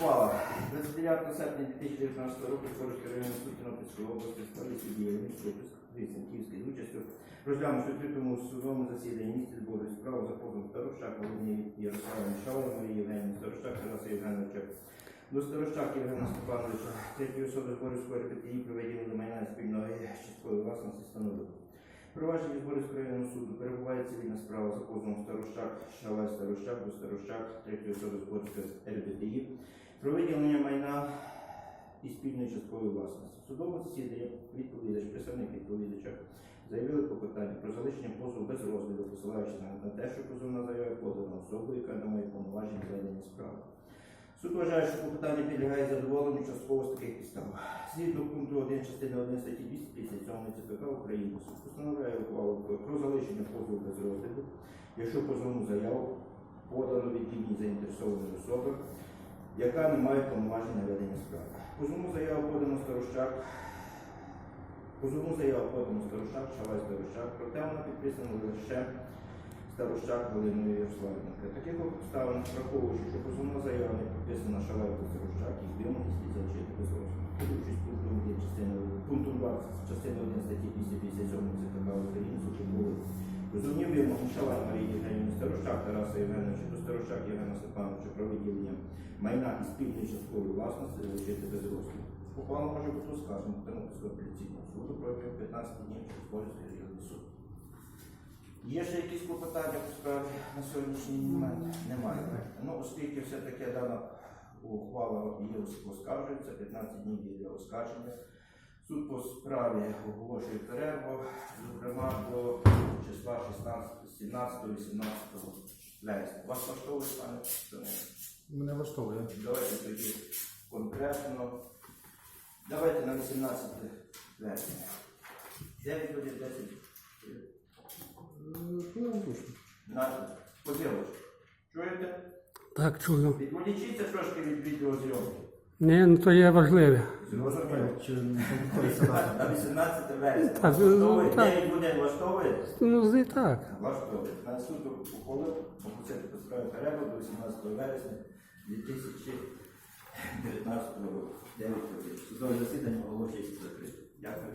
Ухвала. 29 серпня 2019 року Скорський районний суд Тернопільської області Міцописк Київський з участю у відкритому судовому засіданні місті Збору справу за позовом Старощак Володимир Ярославович Шалай Марії Євгенії Старощак Тараса Євгеновича до Старощак Євгена Степановича, третьої особи Зборівської РПТІ про виділення майна спільної часткової власності встановили. Провадження Зборівського районного суду перебуває цивільна справа за позовом Старощак, Шалай Старощак до Старощак, третьої особи Зборівської РПТІ про виділення майна і спільної часткової власності. Судовому засіданні відповідач, представник відповідача заявили клопотання про залишення позову без розгляду, посилаючи на, те, що позовна заява подана особою, яка не має повноважень ведення справи. Суд вважає, що клопотання підлягає задоволенню частково з таких підстав. Згідно пункту 1 частини 1 статті 257 ЦПК України суд постановляє ухвалу про залишення позову без розгляду, якщо позовну заяву подано від імені заінтересованої особи, яка не має повноважень ведення справи. Позовну заяву подано Старощак, позовну заяву подано Старощак, Шалай Старощак, проте вона підписана лише Старощак Галиною Ярославівною. Таких обставинах, враховуючи, що позовна заява не підписана Шалай та Старощак, їх вимоги слід залишити без розгляду. Пунктом 1 частини пунктом 20 частини 1 статті 257 ЦКК України, суд були Розумів вимогу Шалай Марії Євгенівни Старощак Тараса Євгеновича до Старощак Євгена Степановича про виділення майна і спільної часткової власності залишити без розгляду. Ухвала може бути оскаржена Тернопільського апеляційного суду протягом 15 днів через Борівський районний суд. Є ще якісь клопотання по справі на сьогоднішній момент? Немає. Ну, оскільки все-таки дана ухвала є оскаржується, 15 днів є для оскарження. Суд по справі оголошує перерву, зокрема до числа 16, 17-18 вересня. Вас влаштовує, пане? Мене влаштовує. Давайте тоді конкретно. Давайте на 18 вересня. 9 годин 10. На поділиш. Чуєте? Так, чую. Відволічіться трошки від відеозйомки. Ні, ну то є важливе. Зрозуміло. Чи не повториться дата? На 18 вересня. Так, ну, Влаштовує? так. 9 годин влаштовує? Ну, зі так. Влаштовує. На суд ухвалив оголосити по справі перерву до 18 вересня 2019 року. 9 годин. Судове засідання оголошується закрите. Дякую.